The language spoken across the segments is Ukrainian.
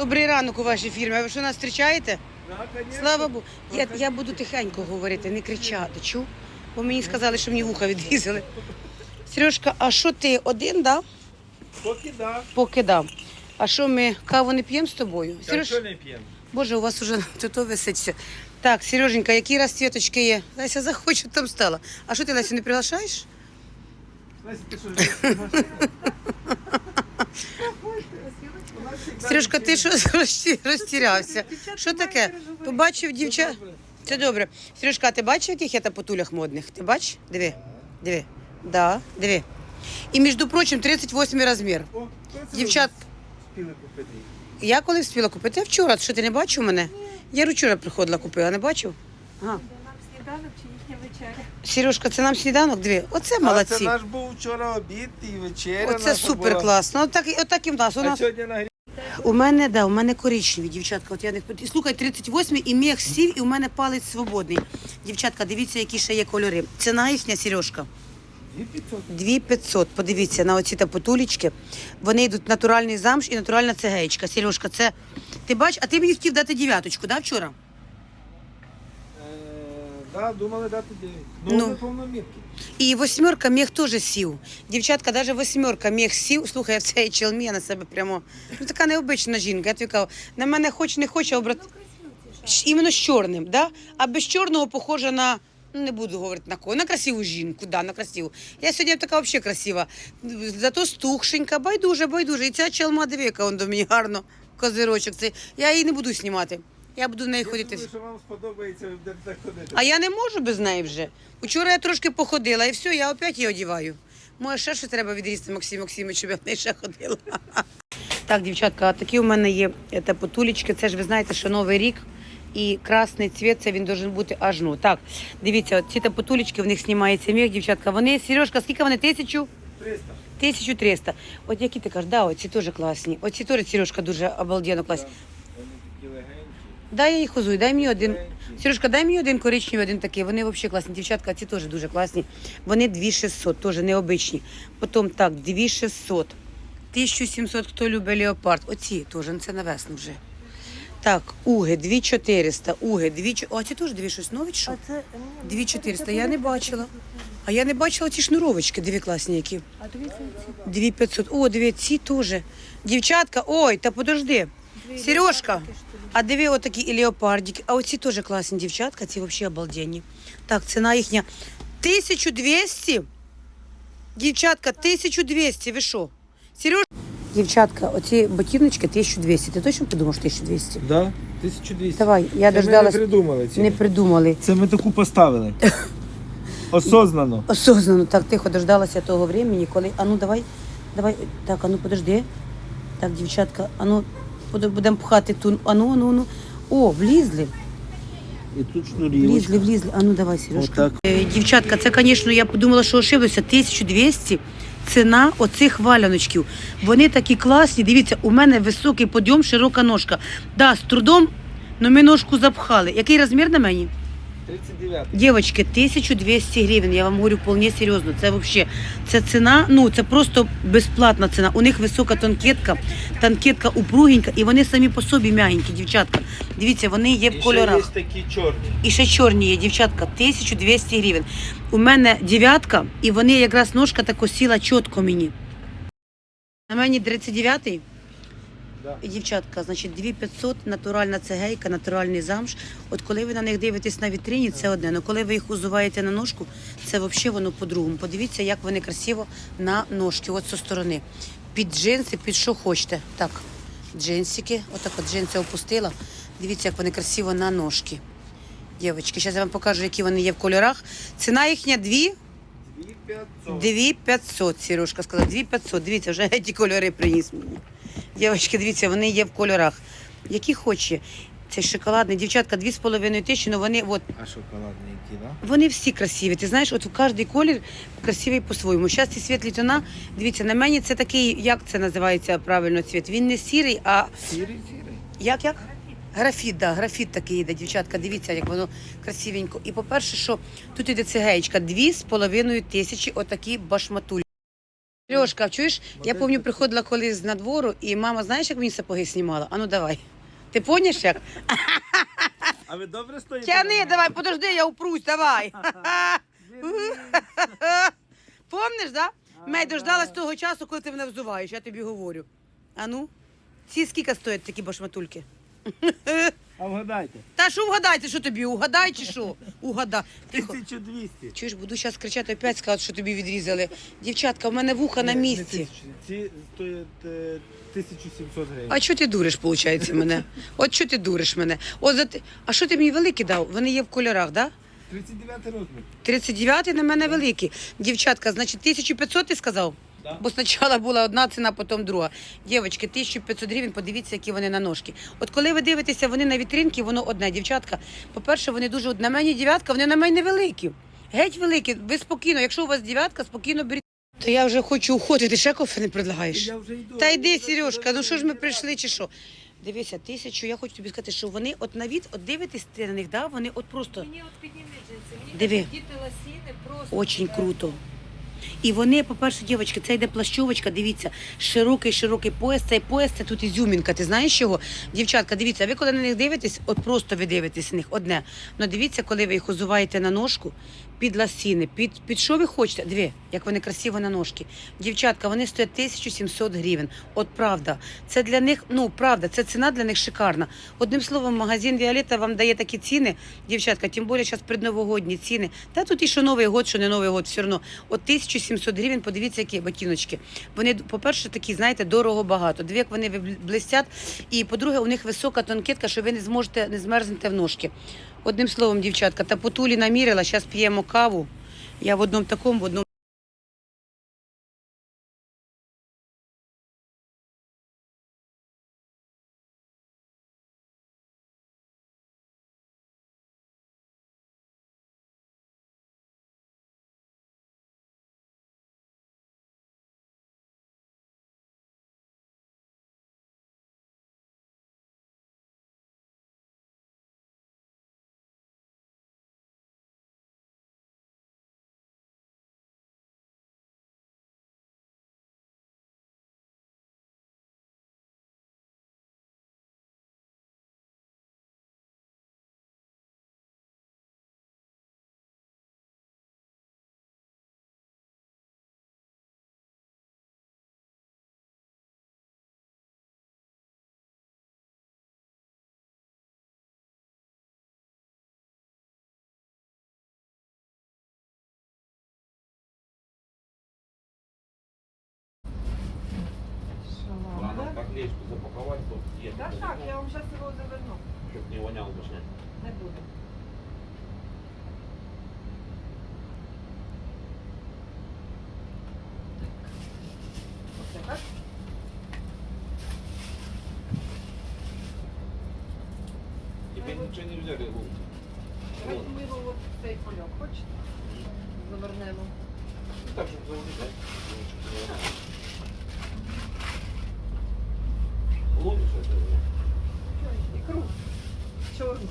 Добрий ранок у вашій фірмі. А ви що нас зустрічаєте? Слава Богу. Я, я буду тихенько говорити, не кричати. Чу? Бо мені сказали, що мені вуха відрізали. Сережка, а що ти один, да? Поки да. Поки да. А що ми каву не п'ємо з тобою? Сереж, що не п'ємо? Боже, у вас уже тут висить все. Так, Сереженька, які розцвіточки є? Леся захоче, там стала. А що ти, Лесю, не приглашаєш? Леся, ти що? Сережка, ти що розтірявся? Що таке? Побачив дівчат? Це добре. Сережка, ти бачив, яких я та потулях модних? Ти бачиш? Диви, диви. Да, диви. І, між прочим, 38 розмір. Дівчат, я коли встигла купити? Я вчора. Що ти не бачив мене? Я вчора приходила купила, не бачив? Ага. Сніданок чи їхня вечеря? Сережка, це нам сніданок? Диви. Оце А це молодці. наш був вчора обід і вечеря. Оце супер класно. Отак, отак і в нас. У А сьогодні на. У мене, да, у мене коричневі, дівчатка. От я не і слухай, 38 і мех сів, і у мене палець свободний. Дівчатка, дивіться, які ще є кольори. Ціна їхня, Сережка. 2500. 2500. Подивіться на оці та потулечки. Вони йдуть натуральний замш і натуральна цегеєчка. Сережка, це ти бачиш, а ти мені хотів дати дев'яточку, да, вчора? Е, Да, думали дати 9. Ну. Ну, ми повномірки. І восьмерка мех теж сів. Дівчатка, навіть восьмерка мех сів. Слухай, я в цей челмі я на себе прямо. Ну така необична жінка. Я тобі кажу, на мене хоч не хоче обрати. Іменно з чорним, да? а без чорного похожа на. Ну, не буду говорити на кого, на красиву жінку, да, на красиву. Я сьогодні така взагалі красива. Зато стухшенька, байдуже, байдуже. І ця челма, диви, яка он до мені гарно, козирочок. Це, я її не буду знімати. Я буду в неї Я ходити. думаю, що вам сподобається, ви будете так ходити. А я не можу без неї вже. Учора я трошки походила і все, я опять її одіваю. Може, ще що треба відрізати Максим Максимович, щоб я в неї ще ходила. Так, дівчатка, такі у мене є це, потулечки. Це ж ви знаєте, що новий рік. І красний цвіт, це він должен бути аж ну. Так, дивіться, от ці та потулечки, в них знімається міг, дівчатка. Вони, Сережка, скільки вони? Тисячу? 300. 1300. От які ти кажеш, да, оці теж класні. Оці теж, Сережка, дуже обалденно класні. Дай я їх узую, дай мені один. Сережка, дай мені один коричневий, один такий. Вони взагалі класні. Дівчатка, ці теж дуже класні. Вони 2600, теж необичні. Потім так, 2600. 1700, хто любить леопард. Оці теж, ну це на весну вже. Так, уги, 2400, уги, 2 О, ці теж дві щось нові, чи що? це 2400, я не бачила. А я не бачила ці шнуровочки, дві класні які. А дивіться ці 2500. О, дві ці теж. Дівчатка, ой, та подожди. Сережка, а диви отакі і леопардики. А оці теж класні дівчатка, ці взагалі обалденні. Так, ціна їхня 1200. Дівчатка, 1200. Ви що? Сереж? Дівчатка, оці ботиночки 1200. Ти точно подумав, що 1200? Да, 1200. Давай, я Це ми дождалась. не придумали ці. Не придумали. Це ми таку поставили. Осознано. Осознанно так тихо дождалася того времени, коли. Ану, давай, давай, так, ану, подожди. Так, дівчатка, ану, будемо пхати ту. Ану, ану, ану. О, влізли. І тут Влізли, влізли. А ну давай, Сережка. Отак. Е, Дівчатка, це, звісно, я подумала, що ошиблося. 1200 ціна оцих валяночків. Вони такі класні. Дивіться, у мене високий подйом, широка ножка. Да, з трудом, але ми ножку запхали. Який розмір на мені? 39. Дівчатки, 1200 гривень, я вам говорю вполне серйозно. Це взагалі, це ціна, ну це просто безплатна ціна. У них висока тонкетка, тонкетка упругенька, і вони самі по собі м'ягенькі, дівчатка. Дивіться, вони є в кольорах. є такі чорні. І ще чорні є, дівчатка, 1200 гривень. У мене дев'ятка, і вони якраз ножка так сіла чітко мені. На мені 39-й. Да. Дівчатка, значить, 2500, натуральна цегейка, натуральний замш. От коли ви на них дивитесь на вітрині, це одне. але коли ви їх узуваєте на ножку, це взагалі воно по-другому. Подивіться, як вони красиво на ножки, от зі сторони. Під джинси, під що хочете. Так, джинсики, отак от джинси опустила. Дивіться, як вони красиво на ножки. Дівчатки, зараз я вам покажу, які вони є в кольорах. Ціна їхня 2 2500. 2500, Сережка сказала, 2500. Дивіться, вже ті кольори приніс мені. Дівчатки, дивіться, вони є в кольорах. Які хоче. Це шоколадний. Дівчатка, 2,5 тисячі, але вони, от, А шоколадні які, да? вони всі красиві. Ти знаєш, от кожен колір красивий по-своєму. Зараз ці світлі тона, дивіться, на мені це такий, як це називається правильно цвіт? Він не сірий, а Сірий, сірий. як як? Графіт, да, графіт такий йде, дівчатка. Дивіться, як воно красивенько. І по-перше, що тут іде з половиною тисячі отакі башматулі. Сережка, чуєш? Я пам'ятаю, приходила колись з надвору, і мама, знаєш, як мені сапоги знімала? А ну давай. Ти поняш як? А ви добре стоїте? Тяни, давай, подожди, я упрусь, давай. Помниш, да? Мей дождалась того часу, коли ти мене взуваєш, я тобі говорю. А ну? Ці скільки стоять такі башматульки? А вгадайте. Та що вгадайте, що тобі? Угадай чи що? Угадай. Тихо. 1200. Чуєш, буду зараз кричати, опять скажуть, що тобі відрізали. Дівчатка, в мене вуха на місці. Ці стоять е, 1700 гривень. А чого ти дуриш, виходить, мене? От чого ти дуриш мене? От за ти... А що ти мені великі дав? Вони є в кольорах, так? Да? 39 розмір. 39 на мене великі. Дівчатка, значить, 1500 ти сказав? Да. Бо спочатку була одна ціна, потім друга. Дівчатки, 1500 гривень, подивіться, які вони на ножки. От коли ви дивитеся, вони на вітринки, воно одне. Дівчатка, по-перше, вони дуже на мені дев'ятка, вони на мене великі. Геть великі. Ви спокійно, якщо у вас дев'ятка, спокійно беріть. То я вже хочу уходити, ще кофе не предлагаєш. Я вже йду. Та йди, Сережка, ну що ж ми прийшли чи що? Дивися, тисячу, я хочу тобі сказати, що вони от на від, от дивитесь ти на них, да? вони от просто Мені от підніми джинси. Мені Диви. діти ласіни просто. очень круто. І вони, по-перше, дівчатки, це йде плащовочка, дивіться, широкий, широкий пояс. Цей пояс це тут ізюмінка. Ти знаєш чого? Дівчатка, дивіться, ви коли на них дивитесь, от просто ви дивитесь на них одне. Ну дивіться, коли ви їх озуваєте на ножку, під ласіни, під, під що ви хочете? Дві, як вони красиво на ножки. Дівчатка, вони стоять 1700 гривень. От правда, це для них, ну правда, це ціна для них шикарна. Одним словом, магазин Віолетта вам дає такі ціни, дівчатка, тим більше зараз предновогодні ціни. Та тут і що Новий год, що не Новий год, все одно. От 1700 гривень, подивіться, які ботиночки. Вони, по-перше, такі, знаєте, дорого багато. Дві, як вони блистять. І по-друге, у них висока тонкетка, що ви не зможете не змерзнете в ножки. Одним словом, дівчатка, та потулі намірила, зараз п'ємо каву. Я в одному такому, в одному. Котлечку запаковать, тут есть. Так, так, я вам зараз його заверну. Чтоб не вонял башня. Не буду. Так? Теперь ничего не взяли. Давайте ми його от в цей польок, хочете? Завернемо. Ну так, заводить, да? Ікру. Чорну.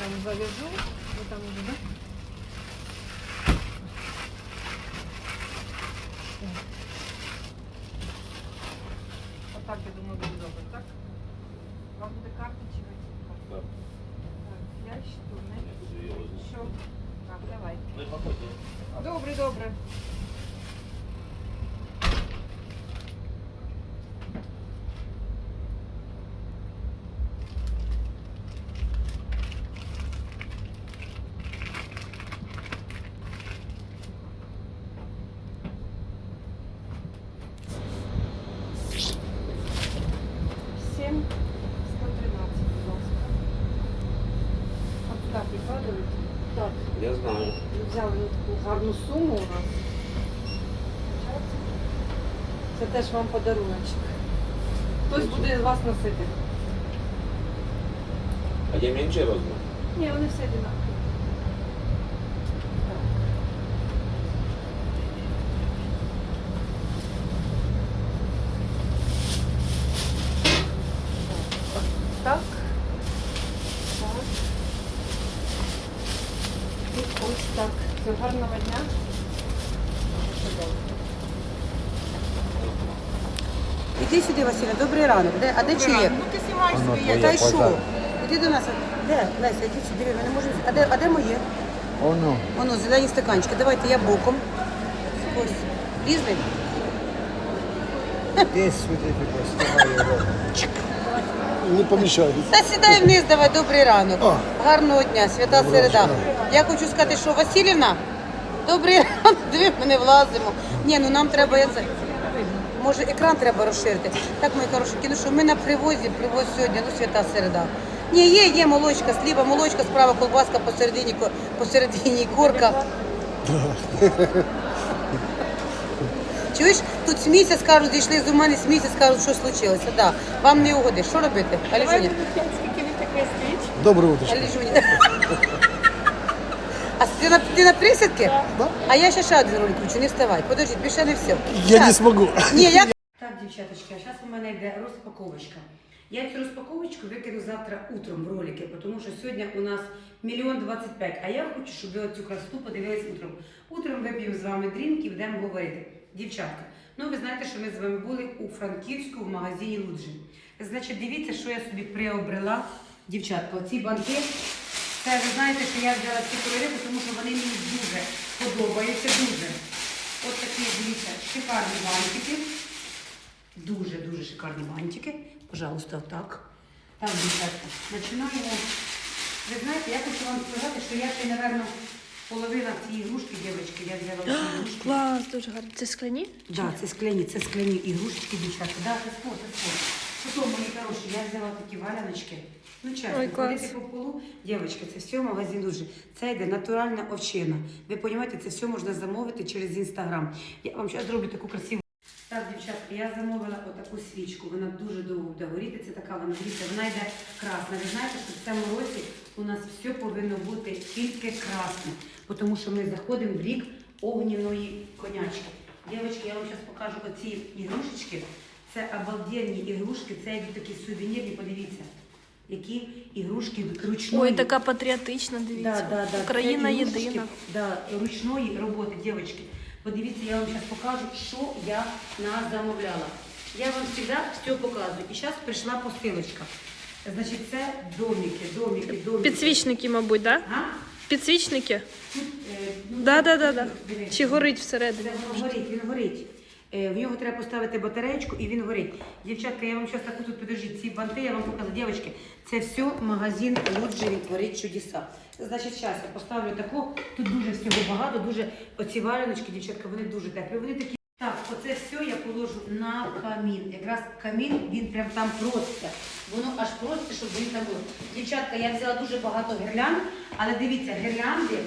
Я вам завяжу. Вы там уже, да? Отак, я думаю, буде добре, так? Вам буде карта чи ви? Да. Так, я що, не? Я буду ее возьму. Що? Так, давай. Ну и походи. Добре, добре. Сім, сто тринадцять, будь ласка. А куди прикладують? Так. Я Взяли таку гарну суму у нас. Це теж вам подаруночок. Хтось буде вас носити. А є менше розмір? Ні, вони все одинакові. Так. Так. Іди сюди, Василя, добрий ранок. Де, а де чи є? Ну ти знімаєш своє. Та й що? Іди до нас. Де? Леся, іди сюди, диви, ми не можемо. А де, а де моє? Оно. Воно, зелені стаканчики. Давайте я боком. Ось. Різний? Десь сюди. Не помішаю. Та сідай вниз, давай, добрий ранок. О. Гарного дня, свята середа. Я хочу сказати, що Васильівна, добрий ранок, диви, ми не влазимо. Ні, ну нам треба, я це. Може, екран треба розширити. Так, мої хорошенькі, ну що ми на привозі, привоз сьогодні, ну свята середа. Ні, є, є молочка, сліва молочка, справа колбаска, посередині, посередині корка. Чуєш, тут смійся, скажуть, зійшли з мене, смійся, скажуть, що случилося. Да. Вам не угодиш. Що робити? Аліжуня? Добре утро. Аліжуня. А ти на, ти на присідки? Да. А я ще ще один ролик включу, не вставай. Подожди, більше не все. Я не смогу. Ні, я... Так, дівчаточки, а зараз у мене йде розпаковочка. Я цю розпаковочку викину завтра утром в ролики, тому що сьогодні у нас мільйон двадцять п'ять. А я хочу, щоб ви цю красоту подивились утром. Утром вип'ємо з вами дрінк і будемо говорити. Дівчатка, ну ви знаєте, що ми з вами були у Франківську в магазині Луджі. Значить, дивіться, що я собі приобрела. Дівчатка, оці банки. Це ви знаєте, що я взяла ці кольори, тому що вони мені дуже подобаються. Дуже. От такі, дивіться, шикарні бантики. Дуже-дуже шикарні бантики. Пожалуйста, отак. Так, дівчатка, починаємо. Ви знаєте, я хочу вам сказати, що я ще, напевно, половина цієї ігрушки, дівчатки, я взяла ці ігрушки. Клас, дуже гарно. Це скляні? Да, це скляні, це скляні ігрушечки, дівчатка. Да, це спорт, це спорт. Потім, мої хороші, я взяла такі валяночки. Ну, чесно, Ой, клас. ходити по полу, дівчатки, це все магазин дуже. Це йде натуральна овчина. Ви розумієте, це все можна замовити через інстаграм. Я вам зараз зроблю таку красиву. Так, дівчатка, я замовила отаку свічку. Вона дуже довго буде горіти. Це така вона дивіться, вона йде красна. Ви знаєте, що в цьому році у нас все повинно бути тільки красне, тому що ми заходимо в рік огняної конячки. Дівчатки, я вам зараз покажу оці ігрушечки. Це обалденні ігрушки, це йдуть такі сувенірні, подивіться. Які ігрушки ручної. Ой, така патріотична, дивіться. Да, да, да. Україна ігрушки, єдина. Да, ручної роботи, дівчатки. Подивіться, я вам зараз покажу, що я нас замовляла. Я вам завжди все показую. І зараз прийшла посилочка. Значить, це домики, домики, домики. Підсвічники, мабуть, да? А? Підсвічники? Тут, е, ну, Да, да, да, да. дивіться. Чи горить Це всередині? він горить, він горить. Е, В нього треба поставити батареєчку і він горить. Дівчатка, я вам зараз таку тут подержіть, ці банти, я вам покажу. Дівчатки, це все магазин Луджі, він творить чудеса. Значить, зараз я поставлю таку, тут дуже всього багато, дуже оці валяночки, дівчатка, вони дуже теплі. Вони такі. Так, оце все я положу на камін. Якраз камін, він прям там проситься. Воно аж проситься, щоб він там було. Дівчатка, я взяла дуже багато гірлянд, але дивіться, гірлянди,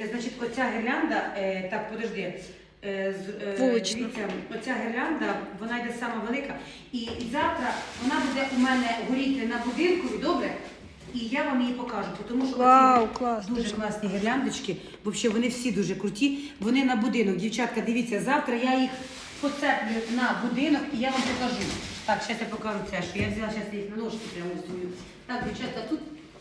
е, значить, оця гірлянда, е, так, подожди. Е, з- е, Вулична. Оця гірлянда, вона йде сама велика. І, завтра вона буде у мене горіти на будинкові, добре? І я вам її покажу, тому що Вау, оці клас, дуже дуже. класні гірляндочки. Взагалі, вони всі дуже круті. Вони на будинок. Дівчатка, дивіться, завтра я їх поцеплю на будинок і я вам покажу. Так, зараз я покажу це, що я взяла зараз їх на ножки прямо свою. Так, дівчатка, тут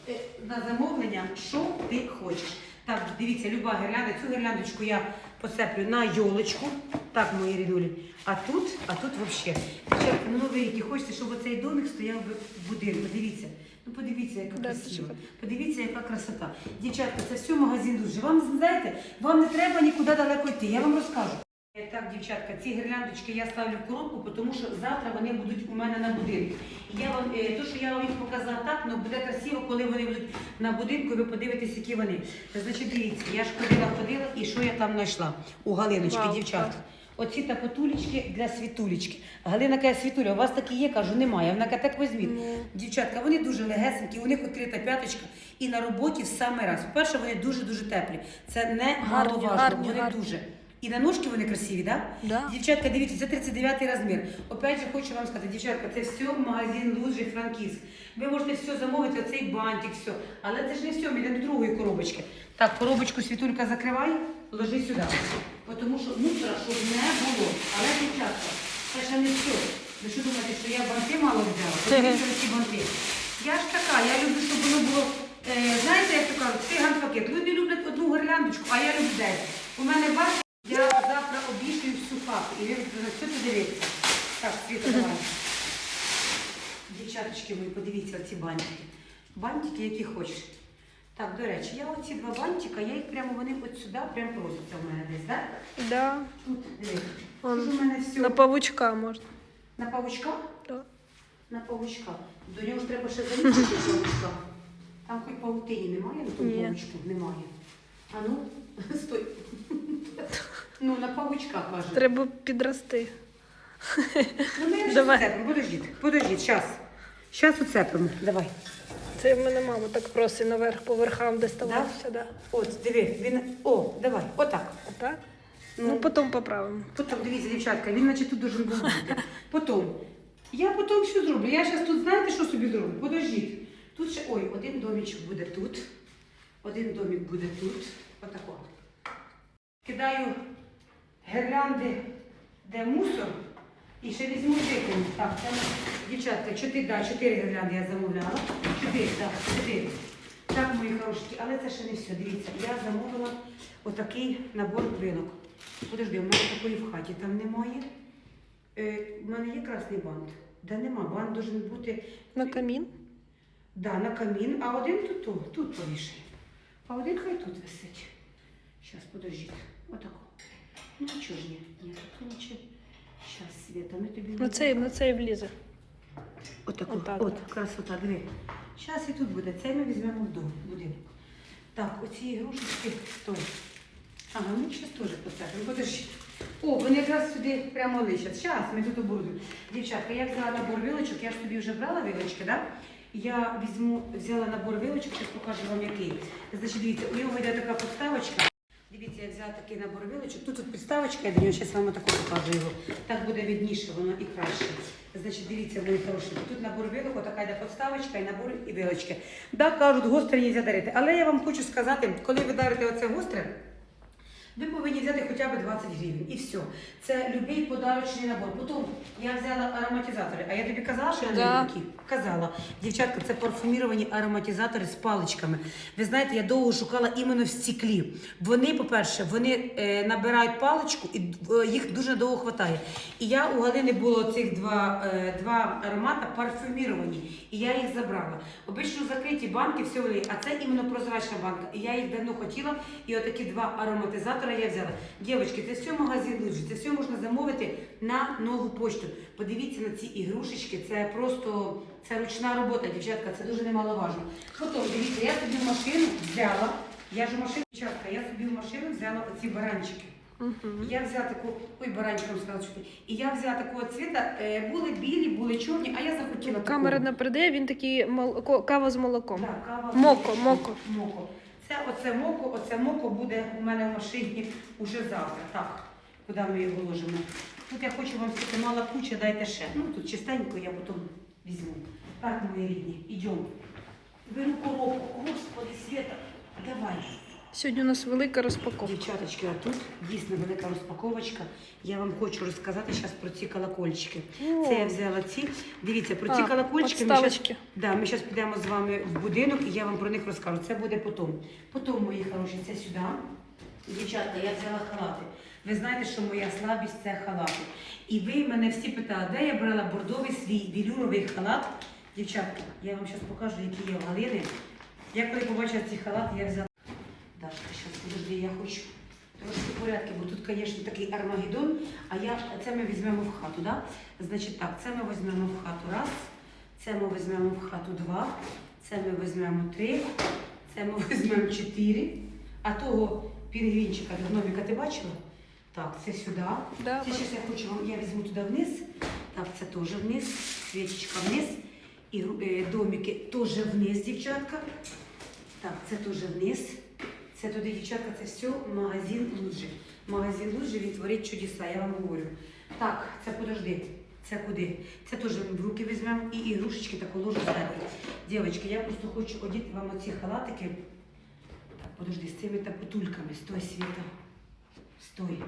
е, на замовлення, що ти хочеш. Так, дивіться, люба гірлянда. Цю гірляндочку я поцеплю на йолочку. Так, мої рідулі. А тут, а тут взагалі. Дівчатка, на новий рік і хочеться, щоб оцей домик стояв би в будинку. Подивіться. Ну подивіться, яка красива. Подивіться, яка красота. Дівчатка, це все магазин дуже. Вам знаєте, вам не треба нікуди далеко йти. Я вам розкажу. Е, Так, дівчатка, ці гірляндочки я ставлю в коробку, тому що завтра вони будуть у мене на будинку. Я вам, е, то, що я вам їх показала так, ну буде красиво, коли вони будуть на будинку, ви подивитесь, які вони. Значить, дивіться, я ж ходила, ходила, і що я там знайшла у Галиночки, Вау, дівчатка. Оці тапотулечки для світулечки. Галина каже, світуля, у вас такі є? Кажу, немає. Вона каже, так візьміть. Дівчатка, вони дуже легесенькі, у них відкрита п'яточка. І на роботі в самий раз. По-перше, вони дуже-дуже теплі. Це не маловажно, вони гарні. дуже. І на ножки вони красиві, так? Да. Дівчатка, дивіться, це 39 розмір. Опять же, хочу вам сказати, дівчатка, це все магазин Луджі Франківськ. Ви можете все замовити, оцей бантик, все. Але це ж не все, ми йдемо до другої коробочки. Так, коробочку світулька закривай, ложи сюди. Тому що мусора, щоб не було. Але, дівчатка, це ще не все. Ви що думаєте, що я банти мало взяла? Подивіться ці банти. Я ж така, я люблю, щоб воно було, е, знаєте, як то кажуть, циган пакет. Люди люблять одну гирляндочку, а я люблю 10. У мене бачите, я завтра обішую всю хату. І ви на все це. Так, Світа, давай. Дівчаточки мої, подивіться оці бантики. Бантики, які хочеш. Так, до речі, я оці два бантика, я їх прямо вони от сюди прямо просяться в мене десь, так? Да. Тут. Он Тут у мене все. На павучка можна. На павучка? Да. На павучка. До нього ж треба ще залізти павучка. Там хоч павутині немає на тому павучку? Немає. А ну, стой. Ну, на павучка каже. Треба підрости. Ну, ми ж Давай. уцепимо. Подождіть, подождіть, щас. Щас уцепимо. Давай. Це в мене мама так просить наверх по верхам доставатися. Да? От, диви, він. О, давай, отак. Отак? Ну. Ну, потім поправимо. Потім, дивіться, дівчатка, він наче тут должен був бути. Потім. Я потім що зроблю? Я зараз тут, знаєте, що собі зроблю? Подождіть. Тут ще, ой, один домічок буде тут. Один домик буде тут. Отако. Кидаю гірлянди, де мусор. І ще візьму викину. Так, це дівчатка, чотири, да, чотири гірлянди я замовляла. Чотири, так, чотири. Так, мої хороші, але це ще не все. Дивіться, я замовила отакий набор плинок. Подожди, у мене такої в хаті там немає. Е, у мене є красний бант. Да нема, бант должен бути На камін. да, на камін, а один тут, тут, повішай. А один хай тут висить. Зараз, подождіть. Отако. Ну чого ж ні? Ні, тут нічого. Зараз, Света, ми тобі... На цей, на цей влізе. Отако, Отак. от, красота, диви. Зараз і тут буде. Цей ми візьмемо в будинок. Так, оці ігрушечки, стой. Ага, ну зараз теж поцепимо, подожди. О, вони якраз сюди прямо лишать. Зараз ми тут оборудуємо. Дівчатка, я взяла набор вилочок, я ж тобі вже брала вилочки, так? Я візьму, взяла набор вилочок, зараз покажу вам який. Значить, дивіться, у нього йде така подставочка. Дивіться, я взяла такий набор вилочок. Тут тут підставочка, я до нього зараз вам таку покажу його. Так буде видніше, воно і краще. Значить, дивіться, мої хороші. Тут набор вилок, така йде подставочка і набор і вилочки. Да, кажуть, гостре нельзя дарити. Але я вам хочу сказати, коли ви дарите оце гостре, ви повинні взяти хоча б 20 гривень і все. Це любий подарочний набор. Потім я взяла ароматизатори. А я тобі казала, що я Да. не люблю? Казала. Дівчатка, це парфуміровані ароматизатори з паличками. Ви знаєте, я довго шукала іменно в стеклі. Вони, по-перше, вони е, набирають паличку і е, їх дуже довго хватає. І я у Галини було цих два, е, два аромата парфюміровані. І я їх забрала. Обично закриті банки, все а це іменно прозрачна банка. І я їх давно хотіла. І отакі два ароматизатора я взяла. Дівчатки, це все магазин Луджі, це все можна замовити на нову почту. Подивіться на ці ігрушечки, це просто це ручна робота, дівчатка, це дуже немаловажно. Потім, дивіться, я собі в машину взяла. Я ж машину, дівчатка, я собі в машину взяла оці баранчики. Я взяла таку, ой, баранчиком сказала, що ти. І я взяла такого цвіта, е, були білі, були чорні, а я захотіла Камера такого. не передає, він такий молоко, кава з молоком. Так, кава. Моко, моко. Моко. Це оце моко, оце моко буде у мене в машині уже завтра. Так, куди ми його ложимо? Тут я хочу вам сказати, мала куча, дайте ще. Ну тут чистенько я потім візьму. Так, мої рідні, йдемо. Беру коробку. Господи, Света, давай. Сьогодні у нас велика розпаковка. Дівчаточки, а тут дійсно велика розпаковочка. Я вам хочу розказати зараз про ці колокольчики. О. Це я взяла ці. Дивіться, про ці А, колокольчики ми подставочки. Да, ми зараз підемо з вами в будинок і я вам про них розкажу. Це буде потім. Потім, мої хороші, це сюди. Дівчатка, я взяла халати. Ви знаєте, що моя слабість це халати. І ви мене всі питали, де я брала бордовий свій вілюровий халат. Дівчатка, я вам зараз покажу, які є в Галини. Я коли побачила ці халати, я взяла. Дашка, зараз подожди, я хочу трошки порядки, бо тут, звісно, такий армагеддон, а я, це ми візьмемо в хату, да? Значить так, це ми візьмемо в хату раз, це ми візьмемо в хату два, це ми візьмемо три, це ми візьмемо чотири, а того пінгвінчика гноміка ти бачила? Так, це сюди. Да, це зараз я хочу я візьму туди вниз. Так, це теж вниз, свічечка вниз. І е, домики теж вниз, дівчатка. Так, це теж вниз. Це туди, дівчатка, це все магазин Луджі. Магазин Луджі він творить чудеса, я вам говорю. Так, це подожди. Це куди? Це теж в руки візьмемо і ігрушечки таку ложу зверху. Дівчатки, я просто хочу одіти вам оці халатики. Так, подожди, з цими тапотульками. Стой, Світа. Стой.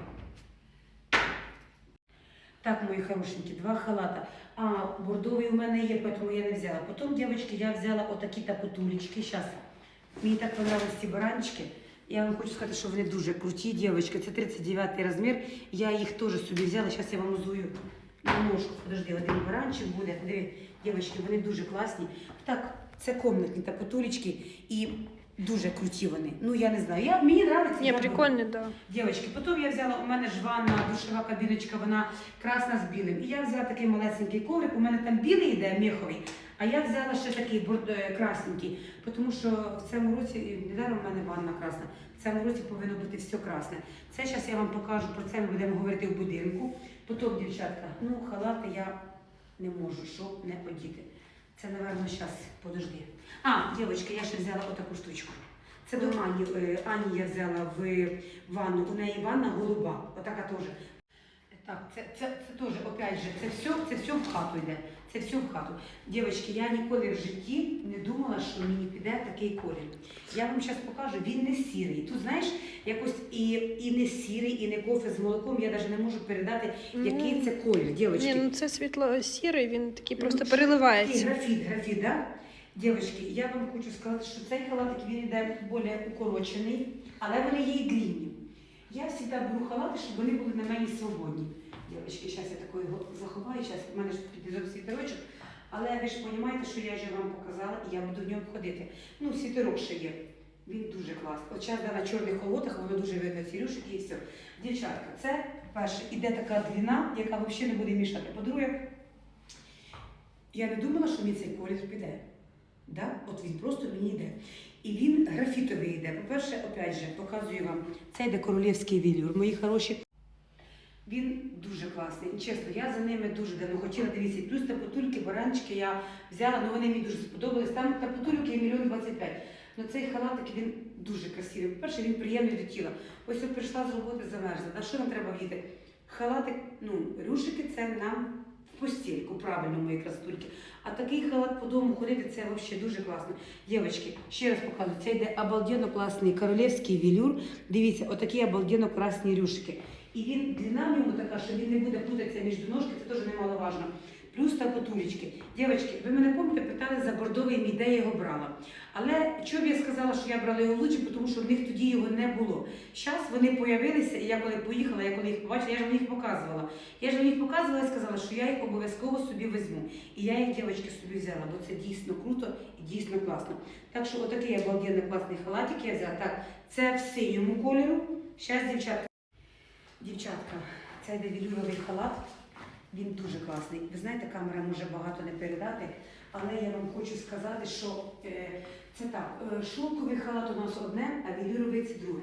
Так, мої хорошенькі, два халата. А бордовий у мене є, тому я не взяла. Потім, дівчатки, я взяла отакі тапотулечки. Зараз. Мені так понравились ці баранчики. Я вам хочу сказати, що вони дуже круті, дівчатки. Це 39 розмір. Я їх теж собі взяла. Зараз я вам узую ножку. Подожди, один баранчик буде. Диви, дівчатки, вони дуже класні. Так, це комнатні та потулечки і дуже круті вони. Ну я не знаю. Я, мені подобається. Ні, я прикольні, да. Дівчатки, потім я взяла, у мене ж ванна, душова кабіночка, вона красна з білим. І я взяла такий малесенький коврик, у мене там білий йде, меховий, а я взяла ще такий е, красненький, тому що в цьому році, недаром в мене ванна красна, в цьому році повинно бути все красне. Це зараз я вам покажу, про це ми будемо говорити в будинку. Потім, дівчатка, ну халати я не можу, що не одіти. Це, напевно, зараз, подожди. А, дівчатки, я ще взяла отаку штучку. Це до Ані, е, Ані я взяла в ванну. У неї ванна голуба, отака теж. Так, це, це, це теж, опять же, це все, це все в хату йде. Це все в хату. Дівчатки, я ніколи в житті не думала, що мені піде такий колір. Я вам зараз покажу, він не сірий. Тут, знаєш, якось і, і не сірий, і не кофе з молоком. Я навіть не можу передати, який Ну, це колір. Дівчатки. Ні, ну це світло сірий, він такий просто Ну, переливається. Графіт, графіт, да? Дівчатки, я вам хочу сказати, що цей халатик він йде більш укорочений, але вони є і длінні. Я завжди беру халати, щоб вони були на мені свободні. Дівчатки, зараз я його заховаю, зараз в мене ж зовсім світерочок. Але ви ж розумієте, що я вже вам показала і я буду в ньому ходити. Ну, світерок ще є. Він дуже класний. Зараз на чорних холотах воно дуже видно ці рюшики і все. Дівчатка, це перше, іде така длина, яка взагалі не буде мішати. По-друге, я не думала, що мені цей колір піде. Да? От він просто мені йде. І він графітовий йде. По-перше, опять же, показую вам, це йде королівський вілюр, мої хороші. Він дуже класний. Чесно, я за ними дуже давно хотіла дивитися. Плюс та потульки, баранчики я взяла, ну вони мені дуже сподобались. Там та потульки мільйон 25. Ну цей халатик він дуже красивий. По-перше, він приємний до тіла. Ось я прийшла з роботи замерзла. А що нам треба вдіти? Халатик, ну, рюшики це нам в постільку, правильно, мої красотульки. А такий халат по дому ходити це взагалі дуже класно. Дівчатки, ще раз показую, це йде обалденно класний королівський вілюр. Дивіться, отакі обалденно класні рюшики. І він длина в ньому така, що він не буде плутатися між ножки, це теж немаловажно. Плюс та потулечки. Дівчатки, ви мене пам'ятаєте, питали за бордовий мій, де я його брала. Але чому я сказала, що я брала його Луцьк, тому що в них тоді його не було. Зараз вони появилися, і я коли поїхала, я коли їх побачила, я ж вам їх показувала. Я ж вам їх показувала і сказала, що я їх обов'язково собі візьму. І я їх, дівчатки, собі взяла, бо це дійсно круто і дійсно класно. Так що отакий обалденний класний халатик я взяла. Так, це в синьому кольору. Зараз, дівчатка. Дівчатка, це йде вілюровий халат. Він дуже класний. Ви знаєте, камера може багато не передати, але я вам хочу сказати, що е, це так, е, шовковий халат у нас одне, а вілюровий це друге.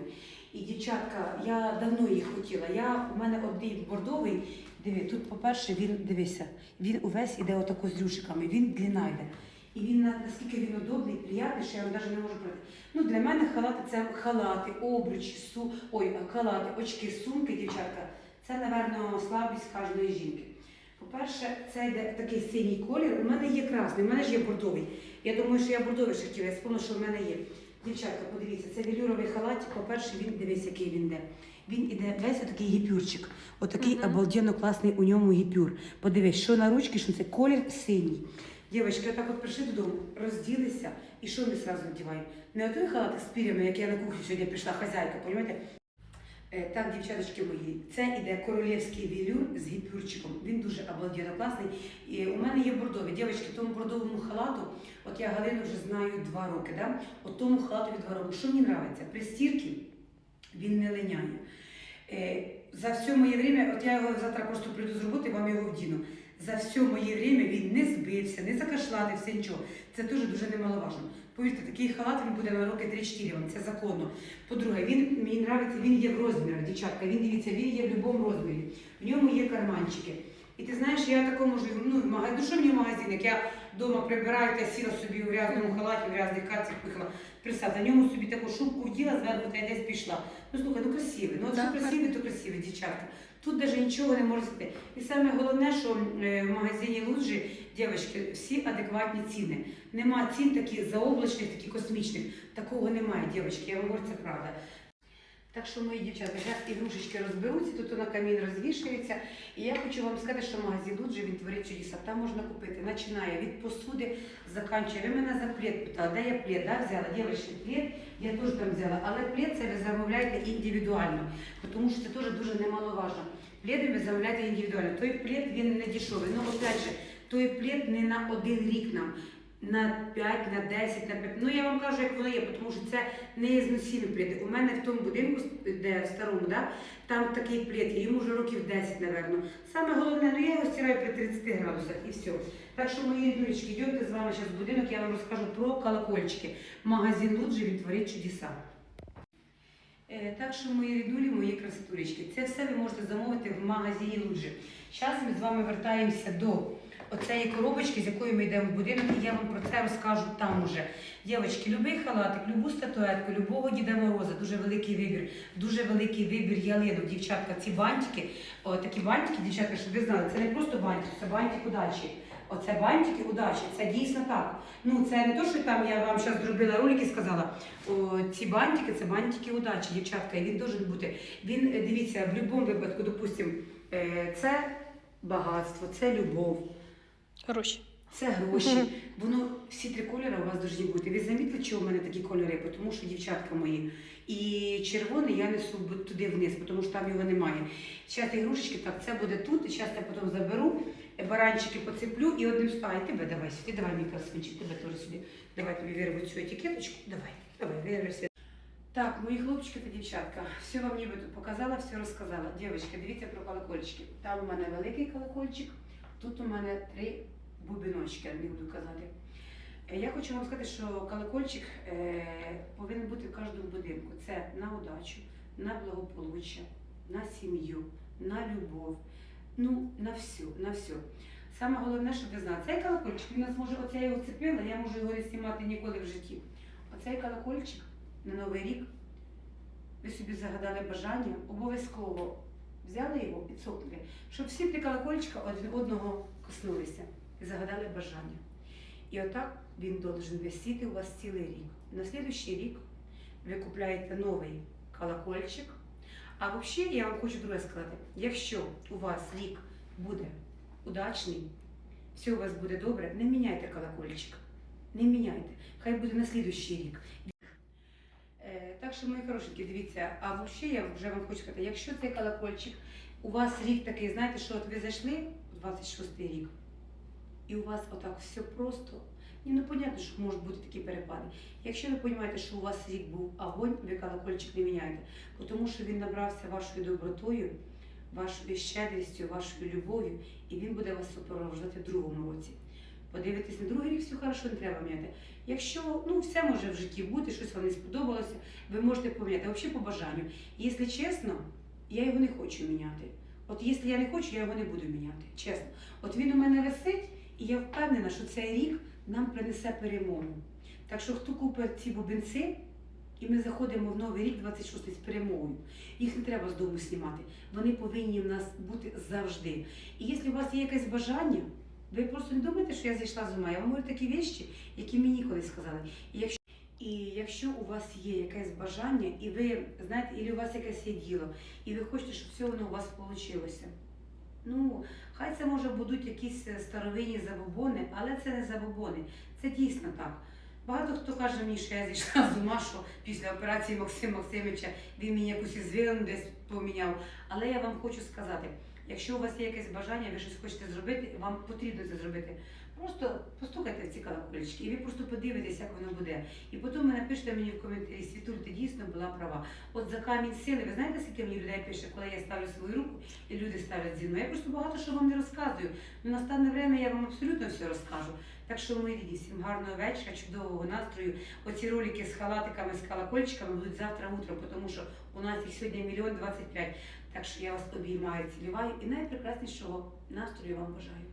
І дівчатка, я давно їх хотіла. Я, у мене один бордовий, диви, тут, по-перше, він, дивися, він увесь іде отако з рюшиками, він длина йде. І він наскільки він удобний, приятний, що я вам навіть не можу пройти. Ну, для мене халати це халати, обручі, су... ой, халати, очки, сумки, дівчатка. Це, напевно, слабість кожної жінки. По-перше, це йде такий синій колір. У мене є красний, у мене ж є бордовий. Я думаю, що я бордовий ще хотіла, я спомнила, що в мене є. Дівчатка, подивіться, це велюровий халатик. По-перше, він дивись, який він йде. Він іде весь отакий гіпюрчик. Отакий обалденно класний у ньому гіпюр. Подивись, що на ручки, що це колір синій. Дівчатки, отак от прийшли додому, розділися, і що ми зразу вдіваємо? Не отой халатик з пірями, як я на кухню сьогодні прийшла, хазяйка, розумієте? Е, Так, дівчаточки мої, це іде королівський вілюр з гіпюрчиком. Він дуже обалденно класний. І у мене є бордовий. Дівчатки, тому бордовому халату, от я Галину вже знаю два роки, да? от тому халату від два роки. Що мені подобається? При стірці він не линяє. Е, За все моє время, от я його завтра просто прийду з роботи, вам його вдіну. За все моє время він не збився, не закашлатився, нічого. Це дуже дуже немаловажно. Повірте, такий халат він буде на роки 3-4 вам, це законно. По-друге, він мені подобається, він є в розмірах, дівчатка. Він дивіться, він є в будь-якому розмірі. В ньому є карманчики. І ти знаєш, я тако можу, ну, в магазин, ну що мені в магазин, як я вдома прибираю, та сіла собі у грязному халаті, в грязний кацик пихала. Представ, на ньому собі таку шубку вділа, зверху та й десь пішла. Ну слухай, ну красивий. Ну от що красивий, то красивий, дівчатка. Тут навіть нічого не може сказати. І саме головне, що е, в магазині Луджі, дівчатки, всі адекватні ціни. Нема цін таких заоблачних, таких космічних. Такого немає, дівчатки, я говорю, це правда. Так що, мої дівчатка, зараз ігрушечки розберуться, тут на камін розвішується. І я хочу вам сказати, що магазин Луджі, він творить чудеса. Там можна купити, починає від посуди, заканчує. Ви мене за плед питали, де я плед, да, взяла? Дівчатки, плед я теж там взяла. Але плед це ви замовляєте індивідуально, тому що це теж дуже немаловажно. Пледи ви замовляєте індивідуально. Той плед він не дешевий. Ну, опять же, той плед не на один рік нам. На 5, на 10, на 5. Ну я вам кажу, як воно є, тому що це не є зносімі пледи. У мене в тому будинку, де в старому, да, там такий є, йому вже років 10, напевно. Саме головне, ну я його стираю при 30 градусах і все. Так що, мої дурочки, йдемте з вами зараз в будинок, я вам розкажу про колокольчики. Магазин Луджі він творить чудеса. Е, Так що, мої рідулі, мої красотулечки, це все ви можете замовити в магазині Луджі. Зараз ми з вами вертаємося до оцеї коробочки, з якою ми йдемо в будинок, і я вам про це розкажу там уже. Дівчатки, любий халатик, любу статуетку, любого Діда Мороза, дуже великий вибір, дуже великий вибір ялинок. Дівчатка, ці бантики, о, такі бантики, дівчатка, щоб ви знали, це не просто бантик, це бантик удачі. Оце бантики удачі, це дійсно так. Ну це не то, що там я вам зараз зробила ролик і сказала. О, ці бантики це бантики удачі, дівчатка. І він дуже бути. Він е, дивіться, в будь-якому випадку, допустимо, е, це багатство, це любов. Гроші. Це гроші. Воно всі три кольори у вас повинні бути. Ви замітили, чого в мене такі кольори? Тому що дівчатка мої. І червоний я несу туди вниз, тому що там його немає. Зараз ігрушечки, так, це буде тут. І зараз я потім заберу, е, баранчики поцеплю і одним ст- Ай, тебе давай сюди, давай мій красунчик, тебе теж сюди. Давай тобі вирву цю етикеточку. Давай, давай, вирви. Так, мої хлопчики та дівчатка, все вам нібито показала, все розказала. Дівчатки, дивіться про колокольчики. Там у мене великий колокольчик, тут у мене три бубіночки, я буду казати. Е, Я хочу вам сказати, що колокольчик е, повинен бути в кожному будинку. Це на удачу, на благополуччя, на сім'ю, на любов, ну, на всю, на всю. Саме головне, щоб ви знали, цей колокольчик, він може, оце я його цепила, я можу його не знімати ніколи в житті. Оцей колокольчик на Новий рік ви собі загадали бажання, обов'язково взяли його цокнули, щоб всі три колокольчика один одного коснулися і загадали бажання. І отак він должен висіти у вас цілий рік. На слідуючий рік ви купляєте новий колокольчик. А взагалі я вам хочу друге сказати: якщо у вас рік буде удачний, все у вас буде добре, не міняйте колокольчик. Не міняйте. Хай буде на слідуючий рік. Е, Так що, мої хорошенькі, дивіться, а взагалі я вже вам хочу сказати, якщо цей колокольчик, у вас рік такий, знаєте, що от ви зайшли у 26 рік, і у вас отак все просто. Ні, ну понятно, що можуть бути такі перепади. Якщо ви розумієте, що у вас рік був огонь, ви колокольчик не міняєте, тому що він набрався вашою добротою, вашою щедрістю, вашою любов'ю, і він буде вас супроводжувати в другому році. Подивитись на другий рік, все хорошо, не треба міняти. Якщо ну все може в житті бути, щось вам не сподобалося, ви можете поміняти. Взагалі по бажанню. Якщо чесно, я його не хочу міняти. От якщо я не хочу, я його не буду міняти. Чесно. От він у мене висить, і я впевнена, що цей рік нам принесе перемогу. Так що хто купить ці бубенці, і ми заходимо в новий рік 26 з перемогою. Їх не треба з дому знімати. Вони повинні в нас бути завжди. І якщо у вас є якесь бажання, ви просто не думайте, що я зайшла з ума. Я вам говорю такі вещі, які мені колись сказали. І якщо, і якщо у вас є якесь бажання, і ви знаєте, і у вас якесь є діло, і ви хочете, щоб все воно у вас вийшло. Ну, хай це може будуть якісь е, старовинні забобони, але це не забобони. Це дійсно так. Багато хто каже мені, що я зійшла з ума, що після операції Максима Максимовича він мені якусь ізвилину десь поміняв. Але я вам хочу сказати, якщо у вас є якесь бажання, ви щось хочете зробити, вам потрібно це зробити. Просто постукайте в ці колокольчики, і ви просто подивитесь, як воно буде. І потім ви напишете мені в коментарі, Світуль, ти дійсно була права. От за камінь сили, ви знаєте, скільки мені людей пише, коли я ставлю свою руку, і люди ставлять зі мною. Я просто багато що вам не розказую. Ну, настане время я вам абсолютно все розкажу. Так що, мої рідні, всім гарного вечора, чудового настрою. Оці ролики з халатиками, з колокольчиками будуть завтра утром, тому що у нас їх сьогодні мільйон двадцять п'ять. Так що я вас обіймаю, цілюваю і найпрекраснішого настрою вам бажаю.